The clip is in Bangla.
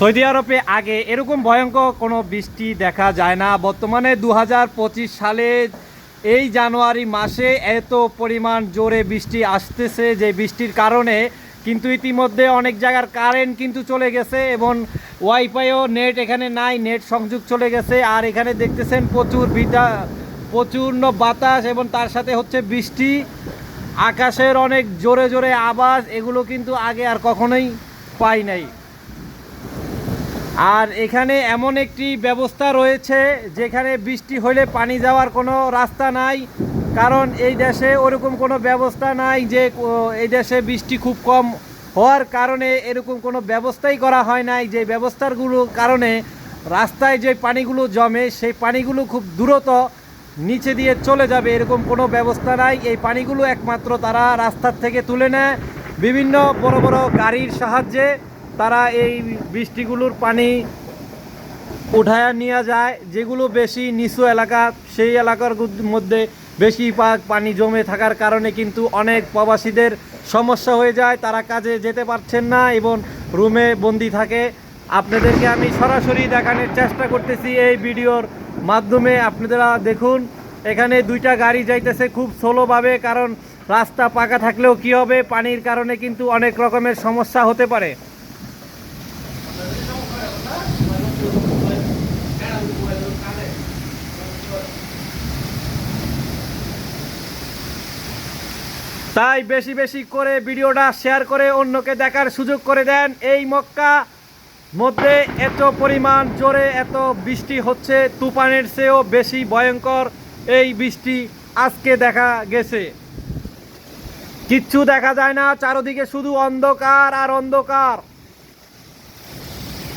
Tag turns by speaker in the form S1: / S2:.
S1: সৌদি আরবে আগে এরকম ভয়ঙ্কর কোনো বৃষ্টি দেখা যায় না। বর্তমানে দু হাজার পঁচিশ সালে এই জানুয়ারি মাসে এত পরিমাণ জোরে বৃষ্টি আসতেছে যে বৃষ্টির কারণে কিন্তু ইতিমধ্যে অনেক জায়গার কারেন্ট কিন্তু চলে গেছে এবং ওয়াইফাইও নেট এখানে নাই, নেট সংযোগ চলে গেছে। আর এখানে দেখতেছেন প্রচুর বিটা প্রচূর্ণ বাতাস এবং তার সাথে হচ্ছে বৃষ্টি, আকাশের অনেক জোরে জোরে আওয়াজ, এগুলো কিন্তু আগে আর কখনোই পাই নাই। আর এখানে এমন একটি ব্যবস্থা রয়েছে যেখানে বৃষ্টি হলে পানি যাওয়ার কোনো রাস্তা নাই, কারণ এই দেশে ওরকম কোনো ব্যবস্থা নাই যে এই দেশে বৃষ্টি খুব কম হওয়ার কারণে এরকম কোনো ব্যবস্থাই করা হয় নাই যে ব্যবস্থাগুলোর কারণে রাস্তায় যে পানিগুলো জমে সেই পানিগুলো খুব দ্রুত নিচে দিয়ে চলে যাবে, এরকম কোনো ব্যবস্থা নাই। এই পানিগুলো একমাত্র তারা রাস্তার থেকে তুলে নেয়। বিভিন্ন বড় বড় গাড়ির সাহায্যে তারা এই বৃষ্টিগুলোর পানি উঠায় নিয়ে যায়, যেগুলো বেশি নিচু এলাকা, সেই এলাকার মধ্যে বেশি পানি জমে থাকার কারণে কিন্তু অনেক প্রবাসীদের সমস্যা হয়ে যায়, তারা কাজে যেতে পারছেন না এবং রুমে বন্দি থাকে। আপনাদেরকে আমি সরাসরি দেখানোর চেষ্টা করতেছি এই ভিডিওর মাধ্যমে। আপনারা দেখুন, এখানে দুইটা গাড়ি যাইতেছে খুব স্লোভাবে, কারণ রাস্তা পাকা থাকলেও কি হবে, পানির কারণে কিন্তু অনেক রকমের সমস্যা হতে পারে। তাই বেশি বেশি করে ভিডিওটা শেয়ার করে অন্যকে দেখার সুযোগ করে দেন। এই মক্কা মধ্যে এত পরিমাণ জোরে এত বৃষ্টি হচ্ছে, তুফানের চেয়েও বেশি ভয়ঙ্কর এই বৃষ্টি আজকে দেখা গেছে। কিচ্ছু দেখা যায় না, চারদিকে শুধু অন্ধকার আর অন্ধকার।